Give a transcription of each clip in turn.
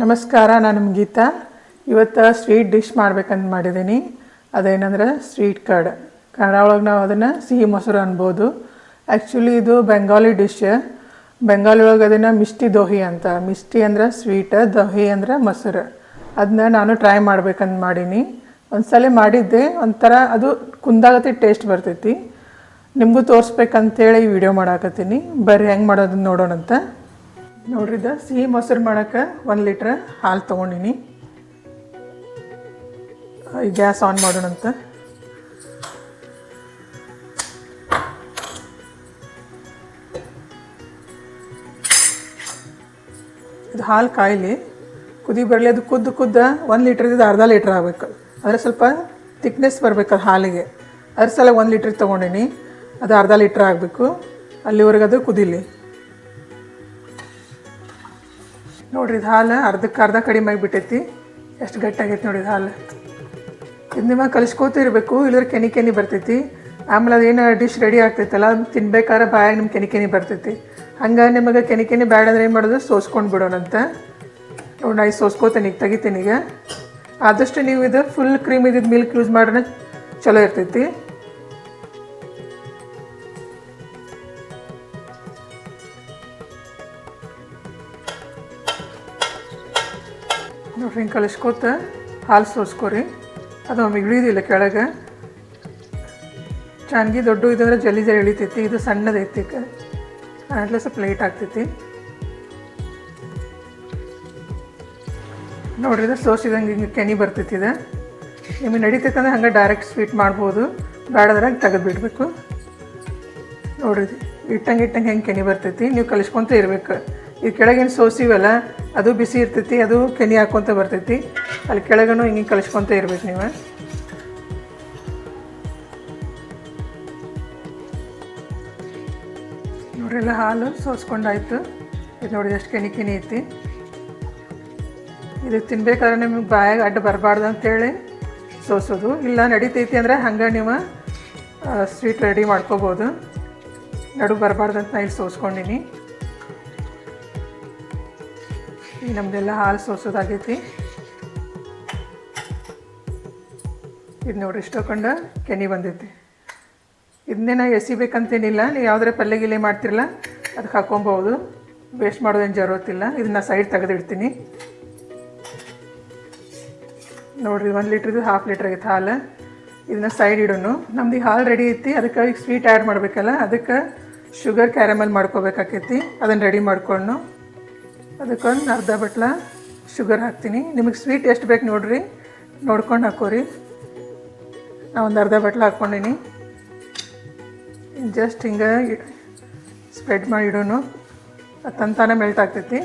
ನಮಸ್ಕಾರ, ನಾನು ಗೀತಾ ಇವತ್ತು ಸ್ವೀಟ್ ಡಿಶ್ ಮಾಡ್ಬೇಕಂತ ಮಾಡಿದ್ದೀನಿ. ಅದೇನಂದ್ರೆ ಸ್ವೀಟ್ ಕರ್ಡ್. ಕನ್ನಡ ಒಳಗೆ ನಾವು ಅದನ್ನು ಸಿಹಿ ಮೊಸರು ಅನ್ಬೋದು. ಆ್ಯಕ್ಚುಲಿ ಇದು ಬೆಂಗಾಲಿ ಡಿಶ್ ಬೆಂಗಾಲಿ ಒಳಗೆ ಅದನ್ನು ಮಿಷ್ಟಿ ದೋಹಿ ಅಂತ. ಮಿಷ್ಟಿ ಅಂದ್ರೆ ಸ್ವೀಟ್, ದೋಹಿ ಅಂದ್ರೆ ಮೊಸರು. ಅದನ್ನ ನಾನು ಟ್ರೈ ಮಾಡ್ಬೇಕಂತ ಮಾಡೀನಿ. ಒಂದ್ಸಲ ಮಾಡಿದ್ದೆ, ಒಂಥರ ಅದು ಕುಂದಾಗತಿ ಟೇಸ್ಟ್ ಬರ್ತೈತಿ. ನಿಮಗೂ ತೋರಿಸ್ಬೇಕಂತೇಳಿ ಈ ವಿಡಿಯೋ ಮಾಡಾಕತ್ತೀನಿ. ಬರ್ರಿ, ಹೆಂಗೆ ಮಾಡೋದನ್ನ ನೋಡೋಣಂತ. ನೋಡ್ರಿ ಇದು ಸಿಹಿ ಮೊಸರು ಮಾಡೋಕ್ಕೆ ಒಂದು ಲೀಟ್ರ್ ಹಾಲು ತೊಗೊಂಡಿನಿ. ಗ್ಯಾಸ್ ಆನ್ ಮಾಡೋಣಂತ. ಇದು ಹಾಲು ಕಾಯಿಲಿ, ಕುದಿ ಬರಲಿ, ಅದು ಕುದ್ದು ಕುದ್ದ ಒಂದು ಲೀಟ್ರಿದ್ದು ಅರ್ಧ ಲೀಟ್ರ್ ಆಗಬೇಕು. ಅದರ ಸ್ವಲ್ಪ ತಿಕ್ನೆಸ್ ಬರಬೇಕು ಅದು ಹಾಲಿಗೆ. ಅದ್ರ ಸಲ ಒಂದು ಲೀಟ್ರ್ ತೊಗೊಂಡಿನಿ, ಅದು ಅರ್ಧ ಲೀಟ್ರ್ ಆಗಬೇಕು. ಅಲ್ಲಿವರೆಗೆ ಅದು ಕುದೀಲಿ. ನೋಡ್ರಿ, ಇದು ಹಾಲು ಅರ್ಧಕ್ಕೆ ಅರ್ಧ ಕಡಿಮೆ ಆಗಿಬಿಟ್ಟೈತಿ. ಎಷ್ಟು ಗಟ್ಟಾಗೈತಿ ನೋಡಿ ಇದು ಹಾಲು. ಇದು ನಿಮಗೆ ಕಲಿಸ್ಕೋತ ಇರಬೇಕು ಇಲ್ಲದ್ರೆ ಕೆನಿ ಕೆನಿ ಬರ್ತೈತಿ. ಆಮೇಲೆ ಅದೇನು ಡಿಶ್ ರೆಡಿ ಆಗ್ತೈತಲ್ಲ ಅದು ತಿನ್ಬೇಕಾದ್ರೆ ಬಾಯಾಗ ನಿಮ್ಗೆ ಕೆನಿ ಕೆನಿ ಬರ್ತೈತಿ. ಹಂಗೆ ನಿಮಗೆ ಕೆನಿ ಕೆನಿ ಬ್ಯಾಡ ಅಂದ್ರೆ ಏನು ಮಾಡೋದು, ಸೋಸ್ಕೊಂಡು ಬಿಡೋಣಂತ ನೋಡಿ ನಾ ಈಗ ಸೋಸ್ಕೋತೇನೆ, ಈಗ ತೆಗಿತೀನಿ ಈಗ. ಆದಷ್ಟು ನೀವು ಇದು ಫುಲ್ ಕ್ರೀಮ್ ಇದ್ದಿದ್ದು ಮಿಲ್ಕ್ ಯೂಸ್ ಮಾಡೋಣ ಚಲೋ ಇರ್ತೈತಿ. ನೋಡ್ರಿ ಹಿಂಗೆ ಕಲಿಸ್ಕೋತ ಹಾಲು ಸೋಸ್ಕೊರಿ ಅದು ಒಮ್ಮೆ ಇಳಿಯೋದಿಲ್ಲ ಕೆಳಗೆ ಚೆನ್ನಾಗಿ ದೊಡ್ಡ ಇದಂದ್ರೆ ಜಲ್ದಿ ಜಲ್ದಿ ಇಳಿತೈತಿ ಇದು ಸಣ್ಣದೈತಿ ಆಮೇಲೆ ಸ್ವಲ್ಪ ಲೇಟ್ ಆಗ್ತೈತಿ ನೋಡ್ರಿ ಇದು ಸೋಸಿದಂಗೆ ಹಿಂಗೆ ಕೆನಿ ಬರ್ತೈತಿ ಇದು ನಿಮಗೆ ನಡೀತೈತೆ ಅಂದ್ರೆ ಹಂಗೆ ಡೈರೆಕ್ಟ್ ಸ್ವೀಟ್ ಮಾಡ್ಬೋದು ಬೇಡದ್ರಾಗ ತೆಗೆದು ಬಿಡಬೇಕು ನೋಡ್ರಿ ಇಟ್ಟಂಗೆ ಇಟ್ಟಂಗೆ ಹೆಂಗೆ ಕೆನಿ ಬರ್ತೈತಿ ನೀವು ಕಲಿಸ್ಕೊತ ಇರ್ಬೇಕು ಇದು ಕೆಳಗಿನ ಸೋಸಿವಲ್ಲ ಅದು ಬಿಸಿ ಇರ್ತೈತಿ, ಅದು ಕೆನಿ ಹಾಕ್ಕೊತ ಬರ್ತೈತಿ. ಅಲ್ಲಿ ಕೆಳಗನು ಹಿಂಗೆ ಕಲಿಸ್ಕೊತ ಇರ್ಬೇಕು ನೀವು. ನೋಡ್ರಿಲ್ಲ, ಹಾಲು ಸೋಸ್ಕೊಂಡಾಯ್ತು. ಇದು ನೋಡಿ, ಎಷ್ಟು ಕೆನಿ ಕೆನಿ ಐತಿ. ಇದು ತಿನ್ಬೇಕಾದ್ರೆ ನಿಮಗೆ ಬಾಯಾಗ ಅಡ್ಡ ಬರಬಾರ್ದು ಅಂತೇಳಿ ಸೋಸೋದು. ಇಲ್ಲ, ನಡೀತೈತಿ ಅಂದರೆ ಹಂಗೆ ನೀವು ಸ್ವೀಟ್ ರೆಡಿ ಮಾಡ್ಕೋಬೋದು. ನಡು ಬರಬಾರ್ದು ಅಂತ ನಾ ಇಲ್ಲಿ ಸೋಸ್ಕೊಂಡಿನಿ. ಈಗ ನಮ್ಮದೆಲ್ಲ ಹಾಲು ಸೋಸೋದಾಗೈತಿ. ಇದು ನೋಡ್ರಿ ಇಷ್ಟೊಂಡು ಕೆನಿ ಬಂದೈತಿ. ಇದನ್ನೇ ನಾ ಎಸಿಬೇಕಂತೇನಿಲ್ಲ ನೀವು ಯಾವುದೇ ಪಲ್ಯ ಗಿಲ್ಲೆ ಮಾಡ್ತಿರಲ್ಲ ಅದಕ್ಕೆ ಹಾಕೊಬೋದು. ವೇಸ್ಟ್ ಮಾಡೋದೇನು ಜರೂರತ್ತಿಲ್ಲ ಇದನ್ನ ಸೈಡ್ ತೆಗೆದಿಡ್ತೀನಿ. ನೋಡ್ರಿ, ಒಂದು ಲೀಟ್ರದ್ದು ಹಾಫ್ ಲೀಟ್ರ್ ಆಗೈತೆ ಹಾಲು. ಇದನ್ನ ಸೈಡ್ ಇಡೋನು. ನಮ್ದು ಹಾಲು ರೆಡಿ ಐತಿ, ಅದಕ್ಕೆ ಈಗ ಸ್ವೀಟ್ ಆ್ಯಡ್ ಮಾಡಬೇಕಲ್ಲ, ಅದಕ್ಕೆ ಶುಗರ್ ಕ್ಯಾರಮಲ್ ಮಾಡ್ಕೋಬೇಕಾಕೈತಿ, ಅದನ್ನು ರೆಡಿ ಮಾಡ್ಕೊಂಡು ಅದಕ್ಕೊಂದು ಅರ್ಧ ಬಟ್ಲ ಶುಗರ್ ಹಾಕ್ತೀನಿ. ನಿಮಗೆ ಸ್ವೀಟ್ ಎಷ್ಟು ಬೇಕು ನೋಡ್ರಿ. ನೋಡ್ಕೊಂಡು ಹಾಕೋರಿ. ನಾನು ಒಂದು ಅರ್ಧ ಬಟ್ಲ ಹಾಕ್ಕೊಂಡಿನಿ. ಜಸ್ಟ್ ಹಿಂಗೆ ಸ್ಪ್ರೆಡ್ ಮಾಡಿ ಇಡೋನು. ಅದು ತಂತಾನೆ ಮೆಲ್ಟ್ ಆಗ್ತೈತಿ.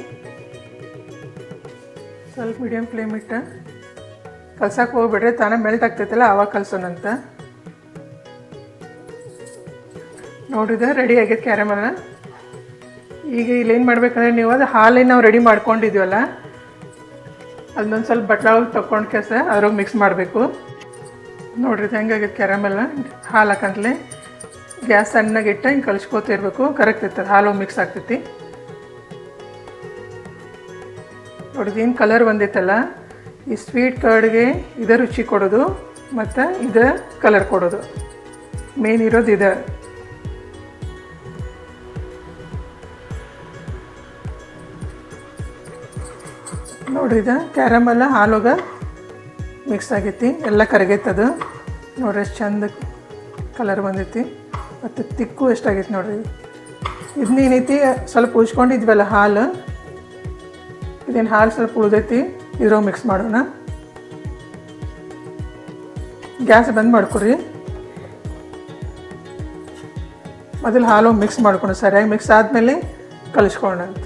ಸ್ವಲ್ಪ ಮೀಡಿಯಮ್ ಫ್ಲೇಮ್ ಇಟ್ಟು ಕಲ್ಸಕ್ಕೆ ಹೋಗ್ಬಿಡ್ರಿ. ತಾನೇ ಮೆಲ್ಟ್ ಆಗ್ತೈತಲ್ಲ ಆವಾಗ ಕಲ್ಸೋಣಂತ ನೋಡಿದೆ ರೆಡಿ ಆಗ್ಯದ ಕ್ಯಾರಮಲ್ ಈಗ ಇಲ್ಲೇನು ಮಾಡ್ಬೇಕಂದ್ರೆ ನೀವು ಅದು ಹಾಲೇ ನಾವು ರೆಡಿ ಮಾಡ್ಕೊಂಡಿದ್ವಲ್ಲ ಅದನ್ನೊಂದು ಸ್ವಲ್ಪ ಬಟ್ಲೊಳಗೆ ತಗೊಂಡು ಕೆಸ ಅದ್ರಾಗ ಮಿಕ್ಸ್ ಮಾಡಬೇಕು. ನೋಡ್ರಿ ಹೆಂಗಾಗೈತೆ ಕ್ಯಾರಮೆಲ್ಲ ಹಾಲು ಹಾಕಂತಲೇ ಗ್ಯಾಸ್ ಸಣ್ಣಗೆ ಇಟ್ಟು ಹಿಂಗೆ ಕಲಿಸ್ಕೋತಿರ್ಬೇಕು ಕರೆಕ್ಟ್ ಇರ್ತದೆ, ಹಾಲು ಮಿಕ್ಸ್ ಆಗ್ತೈತಿ. ನೋಡಿದ ಏನು ಕಲರ್ ಬಂದೈತಲ್ಲ, ಈ ಸ್ವೀಟ್ ಕರ್ಡ್ಗೆ ಇದೇ ರುಚಿ ಕೊಡೋದು, ಮತ್ತು ಇದೇ ಕಲರ್ ಕೊಡೋದು. ಮೇನ್ ಇರೋದು ಇದೆ. ನೋಡ್ರಿ ಇದು. ಕ್ಯಾರಮಲ್ಲ ಹಾಲೋಗ ಮಿಕ್ಸ್ ಆಗೈತಿ. ಎಲ್ಲ ಕರಗೈತದು. ನೋಡ್ರಿ ಎಷ್ಟು ಚಂದ ಕಲರ್ ಬಂದೈತಿ. ಮತ್ತು ತಿಕ್ಕು ಎಷ್ಟಾಗೈತಿ ನೋಡ್ರಿ. ಇದನ್ನೇನೈತಿ ಸ್ವಲ್ಪ ಉಜ್ಕೊಂಡಿದ್ವಲ್ಲ ಹಾಲು. ಇದೇನು ಹಾಲು ಸ್ವಲ್ಪ ಉಳಿದೈತಿ. ಇದ್ರಾಗ ಮಿಕ್ಸ್ ಮಾಡೋಣ. ಗ್ಯಾಸ್ ಬಂದ್ ಮಾಡ್ಕೊರಿ ಮೊದಲು ಹಾಲು ಮಿಕ್ಸ್ ಮಾಡ್ಕೊಂಡು ಸರಿಯಾಗಿ ಮಿಕ್ಸ್ ಆದಮೇಲೆ ಕಲಿಸ್ಕೊಳ್ಳೋಣ ಅಂತ.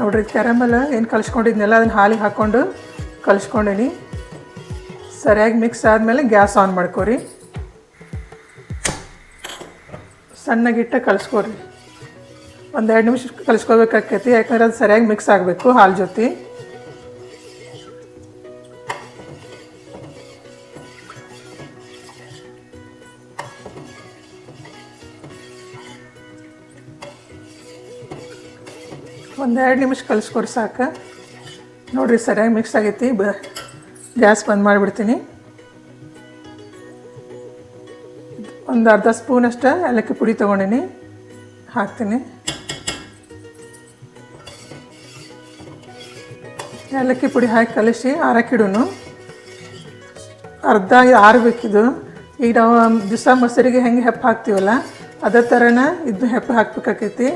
ನೋಡ್ರಿ ಕ್ಯಾರಮಲ್ ಏನು ಕಲಿಸ್ಕೊಂಡಿದ್ನೆಲ್ಲ, ಅದನ್ನು ಹಾಲಿಗೆ ಹಾಕ್ಕೊಂಡು ಕಲಿಸ್ಕೊಂಡೀನಿ. ಸರಿಯಾಗಿ ಮಿಕ್ಸ್ ಆದಮೇಲೆ ಗ್ಯಾಸ್ ಆನ್ ಮಾಡ್ಕೊರಿ. ಸಣ್ಣಗಿಟ್ಟ ಕಲಿಸ್ಕೊರಿ. ಒಂದು ಎರಡು ನಿಮಿಷ ಕಲಿಸ್ಕೋಬೇಕಾಕೈತಿ ಯಾಕಂದ್ರೆ ಅದು ಸರಿಯಾಗಿ ಮಿಕ್ಸ್ ಆಗಬೇಕು ಹಾಲು ಜೊತೆ. ಒಂದೆರಡು ನಿಮಿಷ ಕಲಿಸ್ಕೊಡಿ ಸಾಕು. ನೋಡಿರಿ, ಸರಿಯಾಗಿ ಮಿಕ್ಸ್ ಆಗೈತಿ. ಬ, ಗ್ಯಾಸ್ ಬಂದ್ ಮಾಡಿಬಿಡ್ತೀನಿ. ಒಂದು ಅರ್ಧ ಸ್ಪೂನ್ ಸ್ಪೂನಷ್ಟು ಏಲಕ್ಕಿ ಪುಡಿ ತೊಗೊಂಡಿನಿ. ಹಾಕ್ತೀನಿ. ಏಲಕ್ಕಿ ಪುಡಿ ಹಾಕಿ ಕಲಿಸಿ, ಆರಕ್ಕಿಡೋನು. ಅರ್ಧ ಆರಬೇಕಿದು ಈಗ ನಾವು ದಿವಸ ಮೊಸರಿಗೆ ಹೆಂಗೆ ಹೆಪ್ಪು ಹಾಕ್ತೀವಲ್ಲ, ಅದೇ ಥರನ ಇದು ಹೆಪ್ಪು ಹಾಕ್ಬೇಕಾಕೈತಿ.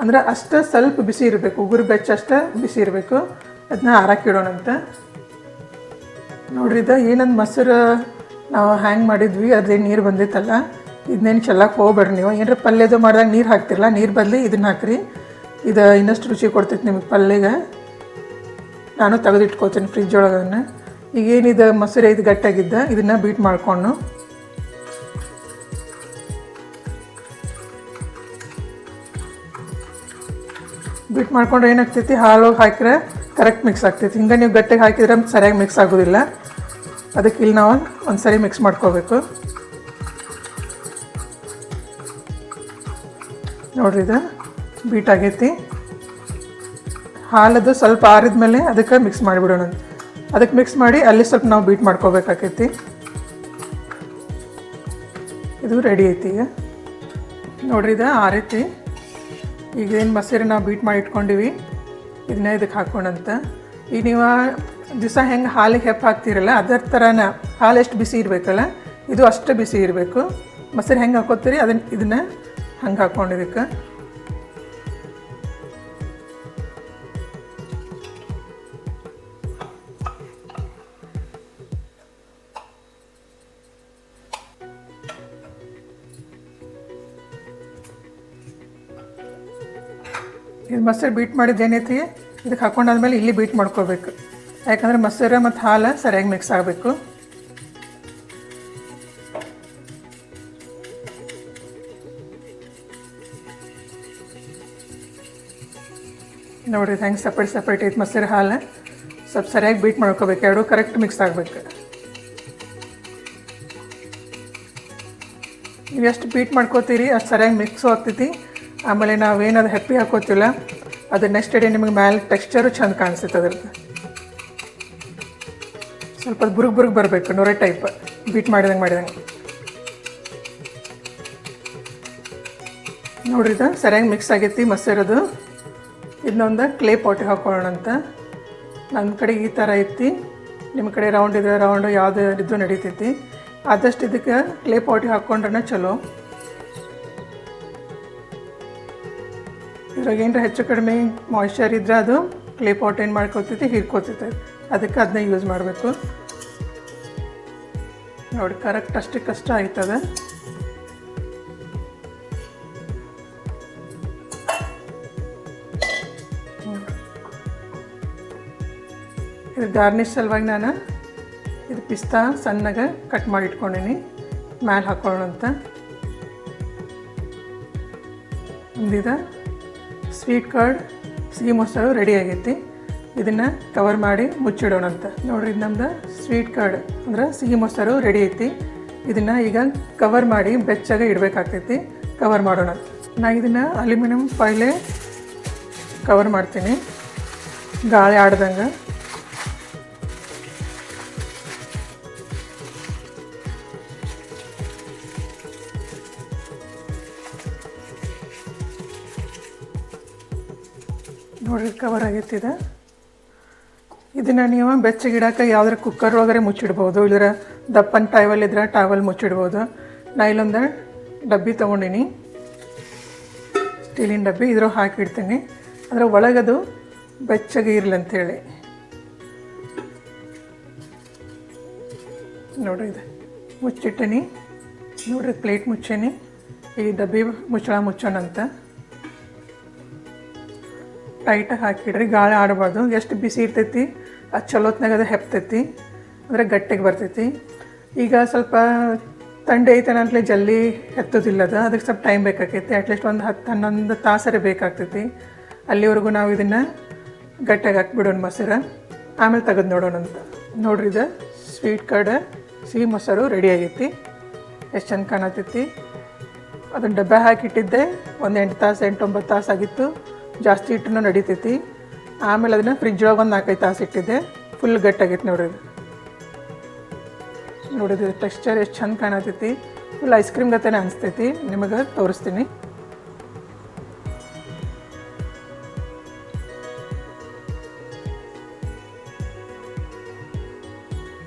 ಅಂದ್ರೆ ಅಷ್ಟು ಸ್ವಲ್ಪ ಬಿಸಿ ಇರಬೇಕು, ಉಗುರು ಬೆಚ್ಚ ಅಷ್ಟು ಬಿಸಿ ಇರಬೇಕು. ಅದನ್ನ ಹಾರಾಕಿಡೋಣಂತೆ ನೋಡ್ರಿ, ಇದು ಏನೊಂದು ಮೊಸರು ನಾವು ಹ್ಯಾಂಗ್ ಮಾಡಿದ್ವಿ ಅದೇ ನೀರು ಬಂದಿತ್ತಲ್ಲ ಇದನ್ನೇನು ಚೆಲ್ಲಕ್ಕೆ ಹೋಗ್ಬೇಡ್ರಿ ನೀವು. ಏನಾರ ಪಲ್ಯದು ಮಾಡಿದಾಗ ನೀರು ಹಾಕ್ತಿರಲ್ಲ ನೀರು ಬದಲಿ ಇದನ್ನ ಹಾಕ್ರಿ. ಇದು ಇನ್ನಷ್ಟು ರುಚಿ ಕೊಡ್ತೈತೆ ನಿಮಗೆ ಪಲ್ಯಗೆ. ನಾನು ತೆಗೆದಿಟ್ಕೋತೀನಿ ಫ್ರಿಜ್ ಒಳಗೆ ಅದನ್ನು ಈಗ ಏನಿದೆ ಮೊಸರು ಇದು ಗಟ್ಟಾಗಿದ್ದ, ಇದನ್ನು ಬೀಟ್ ಮಾಡ್ಕೊಂಡು. ಬೀಟ್ ಮಾಡ್ಕೊಂಡ್ರೆ ಏನಾಗ್ತೈತಿ? ಹಾಲು ಹಾಕಿದ್ರೆ ಕರೆಕ್ಟ್ ಮಿಕ್ಸ್ ಆಗ್ತೈತಿ. ಹಿಂಗೆ ನೀವು ಗಟ್ಟಿಗೆ ಹಾಕಿದ್ರೆ ಸರಿಯಾಗಿ ಮಿಕ್ಸ್ ಆಗೋದಿಲ್ಲ. ಅದಕ್ಕೆ ಇಲ್ಲಿ ನಾವು ಒಂದು ಸರಿ ಮಿಕ್ಸ್ ಮಾಡ್ಕೋಬೇಕು. ನೋಡ್ರಿ ಇದು ಬೀಟ್ ಆಗೈತಿ. ಹಾಲದು ಸ್ವಲ್ಪ ಆರಿದ ಮೇಲೆ ಅದಕ್ಕೆ ಮಿಕ್ಸ್ ಮಾಡಿಬಿಡೋಣ ಅದಕ್ಕೆ ಮಿಕ್ಸ್ ಮಾಡಿ ಅಲ್ಲಿ ಸ್ವಲ್ಪ ನಾವು ಬೀಟ್ ಮಾಡ್ಕೋಬೇಕಾಕೈತಿ. ಇದು ರೆಡಿ ಐತಿ ಈಗ. ನೋಡ್ರಿ ಇದು ಆರೈತಿ. ಈಗ ಏನು ಮೊಸರು ನಾವು ಬೀಟ್ ಮಾಡಿ ಇಟ್ಕೊಂಡಿವಿ. ಇದನ್ನ ಇದಕ್ಕೆ ಹಾಕೋಣಂತ. ಈಗ ನೀವು ದಿವಸ ಹೆಂಗೆ ಹಾಲಿಗೆ ಹೆಪ್ಪು ಹಾಕ್ತಿರಲ್ಲ ಅದರ ಥರನ ಹಾಲು ಎಷ್ಟು ಬಿಸಿ ಇರಬೇಕಲ್ಲ, ಇದು ಅಷ್ಟು ಬಿಸಿ ಇರಬೇಕು. ಮೊಸರು ಹೆಂಗೆ ಹಾಕೋತೀರಿ ಅದನ್ನ ಇದನ್ನ ಹಂಗೆ ಹಾಕ್ಕೊಂಡಿದ್ದಕ್ಕೆ ಇದು ಮೊಸರು ಬೀಟ್ ಮಾಡಿದ್ದು ಏನೈತಿ? ಇದಕ್ಕೆ ಹಾಕೊಂಡಾದ್ಮೇಲೆ ಇಲ್ಲಿ ಬೀಟ್ ಮಾಡ್ಕೋಬೇಕು. ಯಾಕಂದ್ರೆ ಮೊಸರು ಮತ್ತು ಹಾಲು ಸರಿಯಾಗಿ ಮಿಕ್ಸ್ ಆಗಬೇಕು. ನೋಡಿರಿ, ಹೆಂಗೆ ಸಪ್ರೇಟ್ ಸಪ್ರೇಟ್ ಐತೆ ಮೊಸರು ಹಾಲು. ಸ್ವಲ್ಪ ಸರಿಯಾಗಿ ಬೀಟ್ ಮಾಡ್ಕೋಬೇಕು. ಎರಡೂ ಕರೆಕ್ಟ್ ಮಿಕ್ಸ್ ಆಗಬೇಕು. ನೀವು ಎಷ್ಟು ಬೀಟ್ ಮಾಡ್ಕೋತೀರಿ, ಅಷ್ಟು ಸರಿಯಾಗಿ ಮಿಕ್ಸು ಆಗ್ತೈತಿ. ಆಮೇಲೆ ನಾವೇನದು ಹೆಪ್ಪಿ ಹಾಕೋತಿಲ್ಲ ಅದು ನೆಕ್ಸ್ಟ್ ಡೇ ನಿಮಗೆ ಮ್ಯಾಲೆ ಟೆಕ್ಸ್ಚರು ಚಂದ ಕಾಣಿಸುತ್ತೆ ಅದ್ರದ್ದು. ಸ್ವಲ್ಪ ಬುರುಗ್ ಬುರುಗ್ ಬರಬೇಕು, ನೊರೆ ಟೈಪ್ ಬೀಟ್ ಮಾಡಿದಂಗೆ ಮಾಡಿದಂಗೆ. ನೋಡ್ರಿ ಇದು ಸರಿಯಾಗಿ ಮಿಕ್ಸ್ ಆಗೈತಿ ಮೊಸರದು ಇದನ್ನೊಂದು ಕ್ಲೇ ಪಾಟಿಗೆ ಹಾಕೊಳ್ಳೋಣ ಅಂತ. ನನ್ನ ಕಡೆ ಈ ಥರ ಐತಿ. ನಿಮ್ಮ ಕಡೆ ರೌಂಡ್ ಇದ್ರೆ ರೌಂಡು ಯಾವುದು ಇದ್ದು ನಡೀತೈತಿ. ಆದಷ್ಟು ಇದಕ್ಕೆ ಕ್ಲೇ ಪಾಟಿಗೆ ಹಾಕ್ಕೊಂಡ್ರೆ ಚಲೋ. ಇದ್ರಾಗ ಏನರ ಹೆಚ್ಚು ಕಡಿಮೆ ಮಾಯ್ಶ್ಚರ್ ಇದ್ದರೆ ಅದು ಕ್ಲೇ ಪಾಟ್ ಏನು ಮಾಡ್ಕೊತೈತಿ ಹೀರ್ಕೋತೈತೆ ಅದಕ್ಕೆ ಅದನ್ನ ಯೂಸ್ ಮಾಡಬೇಕು. ನೋಡಿ ಕರೆಕ್ಟ್ ಅಷ್ಟಕ್ಕಷ್ಟ ಆಯ್ತದೆ. ಇದು ಗಾರ್ನಿಷ್ ಸಲುವಾಗಿ ನಾನು ಇದು ಪಿಸ್ತಾ ಸಣ್ಣಗೆ ಕಟ್ ಮಾಡಿ ಇಟ್ಕೊಂಡೀನಿ. ಮ್ಯಾಲೆ ಹಾಕೊಳ್ಳೋಣ ಅಂತ ಒಂದಿದ ಸ್ವೀಟ್ ಕಾರ್ಡ್, ಸಿಹಿ ಮೊಸರು ರೆಡಿ ಆಗೈತಿ. ಇದನ್ನು ಕವರ್ ಮಾಡಿ ಮುಚ್ಚಿಡೋಣ ಅಂತ. ನೋಡ್ರಿ, ಇದು ನಮ್ದು ಸ್ವೀಟ್ ಕಾರ್ಡ್. ಅಂದ್ರೆ ಸಿಹಿ ಮೊಸರು ರೆಡಿ ಐತಿ. ಇದನ್ನು ಈಗ ಕವರ್ ಮಾಡಿ ಬೆಚ್ಚಗೆ ಇಡಬೇಕಾಗ್ತೈತಿ. ಕವರ್ ಮಾಡೋಣ. ನಾ ಇದನ್ನು ಅಲ್ಯೂಮಿನಿಯಂ ಫೈಲೇ ಕವರ್ ಮಾಡ್ತೀನಿ. ಗಾಳಿ ಆಡ್ದಂಗೆ. ನೋಡ್ರಿ ಕವರ್ ಆಗೈತಿ ಇದು ಇದನ್ನು ನೀವು ಬೆಚ್ಚಗಿಡಕ್ಕೆ ಯಾವ್ದಾರ ಕುಕ್ಕರ್ ಒಳಗಡೆ ಮುಚ್ಚಿಡ್ಬೋದು ಇಲ್ಲರ ದಪ್ಪನ ಟೈವಲ್ ಇದ್ರೆ ಟಾವೆಲ್ ಮುಚ್ಚಿಡ್ಬೋದು. ನಾ ಇಲ್ಲೊಂದು ಡಬ್ಬಿ ತೊಗೊಂಡಿನಿ. ಸ್ಟೀಲಿನ ಡಬ್ಬಿ ಇದ್ರ ಹಾಕಿಡ್ತೀನಿ. ಅದರ ಒಳಗದು ಬೆಚ್ಚಗೆ ಇರಲಿ ಅಂತೇಳಿ ನೋಡ್ರಿ ಇದು ಮುಚ್ಚಿಟ್ಟಿನಿ. ನೋಡ್ರಿ ಪ್ಲೇಟ್ ಮುಚ್ಚೇನಿ. ಈ ಡಬ್ಬಿ ಮುಚ್ಚಳ ಮುಚ್ಚೋಣಂತ. ಟೈಟಾಗಿ ಹಾಕಿಡ್ರಿ ಗಾಳಿ ಆಡಬಾರ್ದು. ಎಷ್ಟು ಬಿಸಿ ಇರ್ತೈತಿ, ಅದು ಚಲೋತ್ನಾಗ ಅದು ಹೆಪ್ತೈತಿ, ಅಂದರೆ ಗಟ್ಟಿಗೆ ಬರ್ತೈತಿ. ಈಗ ಸ್ವಲ್ಪ ತಂಡೆ ಐತನ ಅಂತಲೇ ಜಲ್ದಿ ಎತ್ತೋದಿಲ್ಲ ಅದು. ಅದಕ್ಕೆ ಸ್ವಲ್ಪ ಟೈಮ್ ಬೇಕಾಗೈತಿ ಅಟ್ಲೀಸ್ಟ್ ಒಂದು ಹತ್ತು ಹನ್ನೊಂದು ತಾಸರೆ ಬೇಕಾಗ್ತೈತಿ. ಅಲ್ಲಿವರೆಗೂ ನಾವು ಇದನ್ನು ಗಟ್ಟಾಗಿ ಹಾಕ್ಬಿಡೋಣ ಮೊಸರು. ಆಮೇಲೆ ತೆಗೆದು ನೋಡೋಣ ಅಂತ. ನೋಡ್ರಿ ಇದು ಸ್ವೀಟ್ ಕರ್ಡ್ ಸಿಹಿ ಮೊಸರು ರೆಡಿ ಆಗೈತಿ. ಎಷ್ಟು ಚಂದ ಕಾಣತೈತಿ. ಅದನ್ನು ಡಬ್ಬೆ ಹಾಕಿಟ್ಟಿದ್ದೆ. ಒಂದು ಎಂಟು ತಾಸು, ಎಂಟೊಂಬತ್ತು ತಾಸು ಆಗಿತ್ತು. ಜಾಸ್ತಿ ಇಟ್ಟರು ನಡೀತೈತಿ. ಆಮೇಲೆ ಅದನ್ನು ಫ್ರಿಜ್ ಒಳಗೆ ಒಂದು ನಾಲ್ಕೈದು ತಾಸು ಇಟ್ಟಿದ್ದೆ. ಫುಲ್ ಗಟ್ಟಾಗೈತೆ ನೋಡ್ರಿ ನೋಡಿದ ನೋಡಿದ್ರೆ ಟೆಕ್ಸ್ಚರ್ ಎಷ್ಟು ಚಂದ ಕಾಣತೈತಿ. ಫುಲ್ ಐಸ್ ಕ್ರೀಮ್ ಗತನೇ ಅನಿಸ್ತೈತಿ. ನಿಮಗೆ ತೋರಿಸ್ತೀನಿ.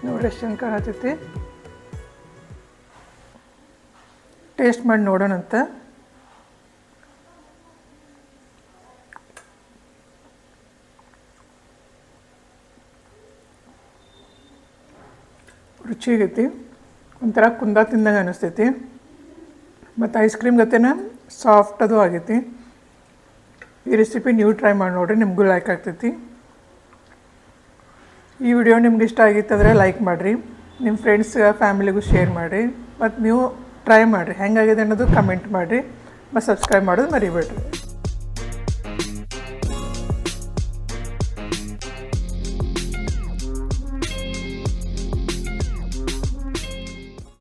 ನೋಡ್ರಿ ಎಷ್ಟು ಚಂದ ಕಾಣತೈತಿ. ಟೇಸ್ಟ್ ಮಾಡಿ ನೋಡೋಣಂತ. ರುಚಿಗೈತಿ ಒಂಥರ ಕುಂದ ತಿಂದಂಗೆ ಅನಿಸ್ತೈತಿ ಮತ್ತು ಐಸ್ ಕ್ರೀಮ್ ಗತೆನ ಸಾಫ್ಟ್ ಅದು ಆಗೈತಿ. ಈ ರೆಸಿಪಿ ನೀವು ಟ್ರೈ ಮಾಡಿ ನೋಡಿರಿ, ನಿಮಗೂ ಲೈಕ್ ಆಗ್ತೈತಿ. ಈ ವಿಡಿಯೋ ನಿಮ್ಗೆ ಇಷ್ಟ ಆಗಿತ್ತಂದರೆ ಲೈಕ್ ಮಾಡಿರಿ. ನಿಮ್ಮ ಫ್ರೆಂಡ್ಸ್ ಫ್ಯಾಮಿಲಿಗೂ ಶೇರ್ ಮಾಡಿರಿ. ಮತ್ತು ನೀವು ಟ್ರೈ ಮಾಡಿರಿ. ಹೆಂಗಾಗಿದೆ ಅನ್ನೋದು ಕಮೆಂಟ್ ಮಾಡಿರಿ. ಮತ್ತು ಸಬ್ಸ್ಕ್ರೈಬ್ ಮಾಡೋದು ಮರಿಬೇಡ್ರಿ.